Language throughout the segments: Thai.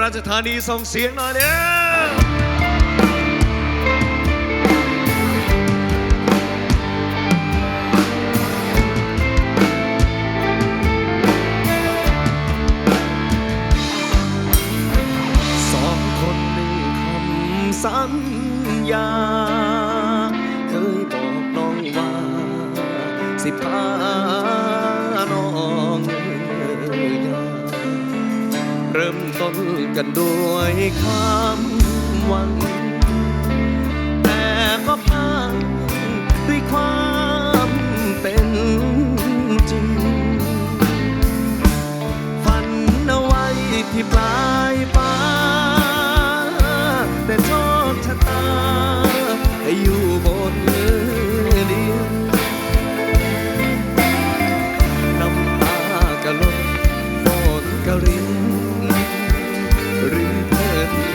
ราชธานีส่งเสียงหน่อยเด้อ มกันด้วยคำหวัง แต่ก็พังด้วยความ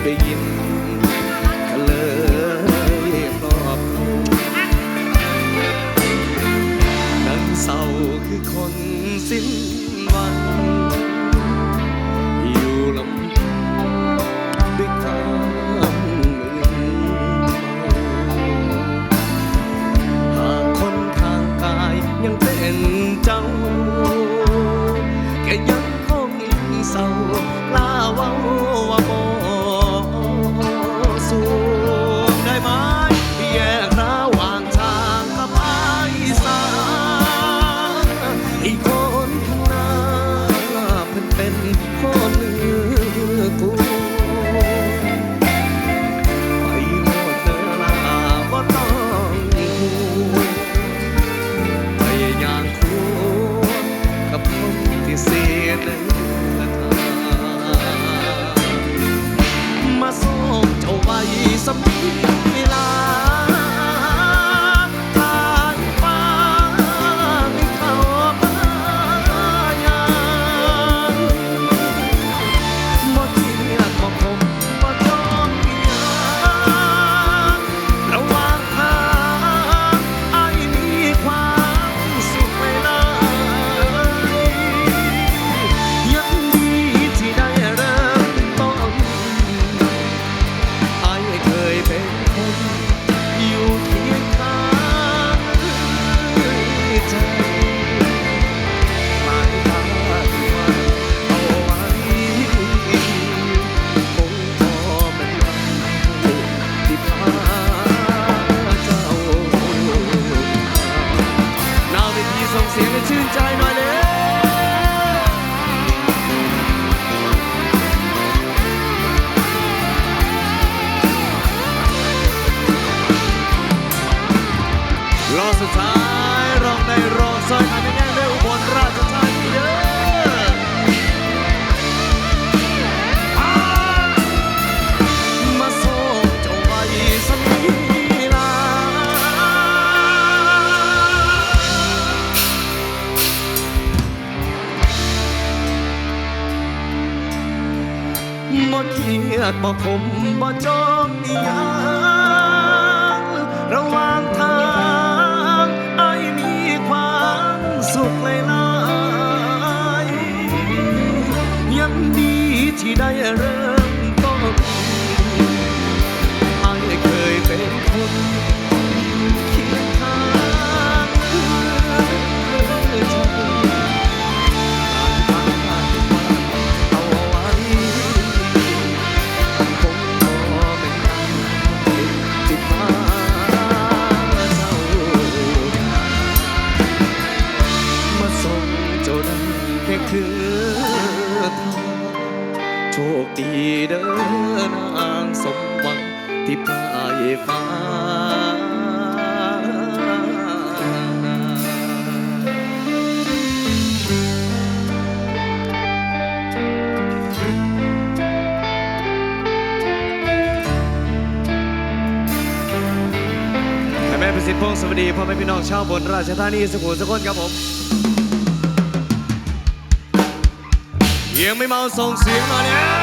ได้ยินกันเลยครอบรัวนั้นเศร้าคือคนสิ้นวัน บ่เครียดบ่ขมบ่จองนิยางระหว่างทาง จ้ได้แค่คือทางโชคดีเดินทางสมหวังที่ปลายฟ้า แม่ประสิทธิ์พงศ์สวัสดีพ่อแม่พี่น้องชาวบนราชธานีสุขุมสกุลครับผม ยังไม่เมาส่งเสียงมาเนี่ย